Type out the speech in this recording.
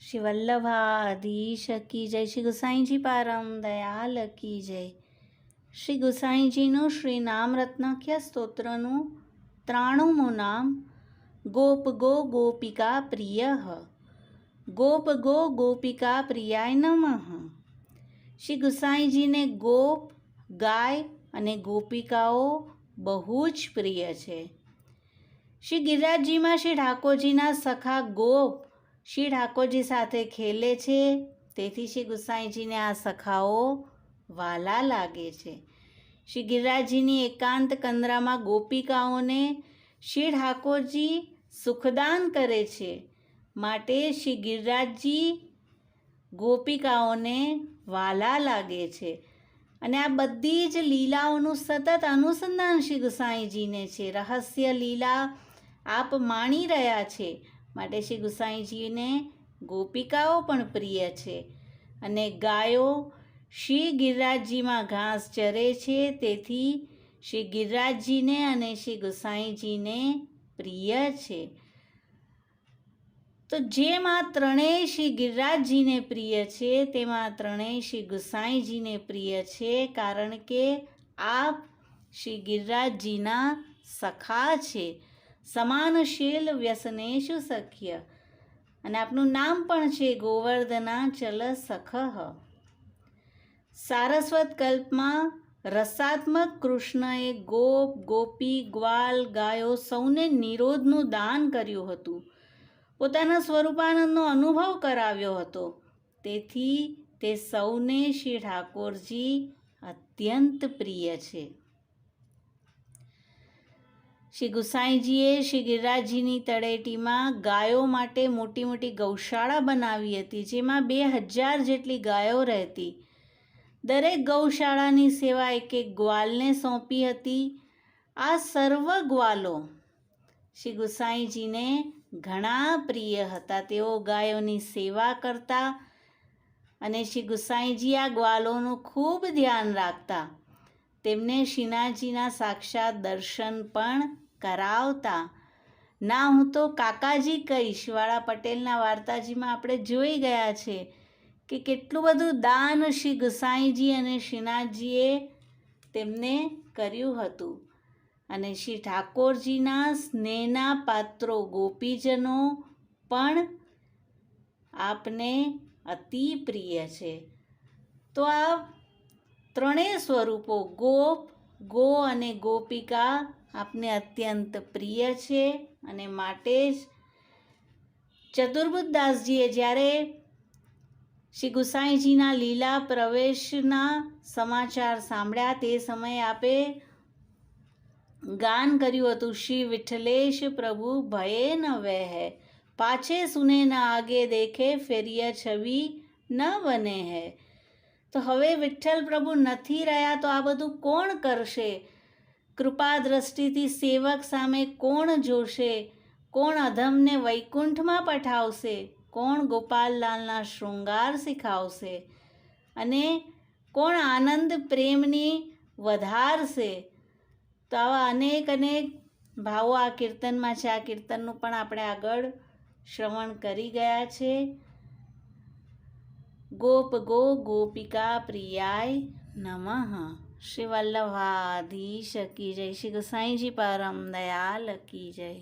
શ્રી વલ્લભાધીશ કી જય શ્રી ગુસાઈજી પારમ દયાલ કી જય. શ્રી ગુસાઈજીનું શ્રી નામ રત્નાખ્ય સ્તોત્રનું ત્રાણુંમું નામ ગોપ ગો ગોપિકા પ્રિય. ગોપ ગો ગોપિકા પ્રિયાય નમઃ. શ્રી ગુસાઈજીને ગોપ, ગાય અને ગોપિકાઓ બહુ જ પ્રિય છે. શ્રી ગિરિરાજજીમાં શ્રી ઠાકોરજીના સખા ગોપ શ્રી ઠાકોરજી સાથે ખેલે છે. તેથી શ્રી ગુસાઈજીને આ સખાઓ વાલા લાગે છે. શ્રી ગિરિરાજજીની એકાંત કંદરામાં ગોપિકાઓને શ્રી ઠાકોરજી સુખદાન કરે છે માટે શ્રી ગિરિરાજજી ગોપિકાઓને વાલા લાગે છે. અને આ બધી જ લીલાઓનું સતત અનુસંધાન શ્રી ગુસાઈજીને છે. રહસ્ય લીલા આપ માણી રહ્યા છે. માટે શ્રી ગુસાઈજીને ગોપિકાઓ પણ પ્રિય છે અને ગાયો શ્રી ગિરિરાજજીમાં ઘાસ ચરે છે, તેથી શ્રી ગિરિરાજજીને અને શ્રી ગુસાઈજીને પ્રિય છે. તો જેમાં ત્રણેય શ્રી ગિરિરાજજીને પ્રિય છે, તેમાં ત્રણેય શ્રી ગુસાઈજીને પ્રિય છે, કારણ કે આપ શ્રી ગિરિરાજજીના સખા છે. સમાનશીલ વ્યસનેશુ સખ્ય. અને આપનું નામ પણ છે ગોવર્ધના ચલ સખહ સારસ્વત કલ્પમાં રસાત્મક કૃષ્ણએ ગોપ, ગોપી, ગ્વાલ ગાયો સૌને નિરોધનું દાન કર્યું હતું. પોતાના સ્વરૂપાનંદનો અનુભવ કરાવ્યો હતો. તેથી તે સૌને શ્રી ઠાકોરજી અત્યંત પ્રિય છે. શ્રી ગુસાઈજીએ શ્રી ગિરિરાજજીની તળેટીમાં ગાયો માટે મોટી મોટી ગૌશાળા બનાવી હતી, જેમાં બે હજાર જેટલી ગાયો રહેતી. દરેક ગૌશાળાની સેવા એક એક ગ્વાલને સોંપી હતી. આ સર્વ ગ્વાલો શ્રી ગુસાઈજીને ઘણા પ્રિય હતા. તેઓ ગાયોની સેવા કરતા અને શ્રી ગુસાઈજી આ ગ્વાલોનું ખૂબ ધ્યાન રાખતા. તેમને શિનાજીના સાક્ષાત દર્શન પણ કરાવતા. ના, હું તો કાકાજી કહીશ. વાળા પટેલના વાર્તાજીમાં આપણે જોઈ ગયા છે કે કેટલું બધું દાન શ્રી ગુસાઈજી અને શ્રીનાથજીએ તેમને કર્યું હતું. અને શ્રી ઠાકોરજીના સ્નેહના પાત્રો ગોપીજનો પણ આપને અતિ પ્રિય છે. તો આ ત્રણેય સ્વરૂપો ગોપ, ગો અને ગોપિકા આપને અત્યંત પ્રિય છે અને માટે જ ચતુર્બુદ્ધદાસજીએ જ્યારે શ્રી ગુસાઈજીના લીલા પ્રવેશના સમાચાર સાંભળ્યા, તે સમયે આપે ગાન કર્યું હતું, શ્રી વિઠ્ઠલેશ પ્રભુ ભયે ન વહે, પાછે સુને ન આગે દેખે, ફેરિયા છવી ન બને હે તો હવે વિઠ્ઠલ પ્રભુ નથી રહ્યા, તો આ બધું કોણ કરશે? કૃપા દ્રષ્ટિથી સેવક સામે કોણ જોશે? કોણ અધમને વૈકુંઠમાં પઠાવશે? કોણ ગોપાલલાલના શૃંગાર શીખાવશે? અને કોણ આનંદ પ્રેમની વધારશે? તો આવા અનેક અનેક ભાવો આ કીર્તનમાં છે. આ કીર્તનનું પણ આપણે આગળ શ્રવણ કરી ગયા છે. ગોપ ગો ગોપિકા પ્રિયાય નમઃ. શ્રી વલ્લભાધીશ કી જય. શ્રી ગુસાઈજી પરમ દયાલ કી જય.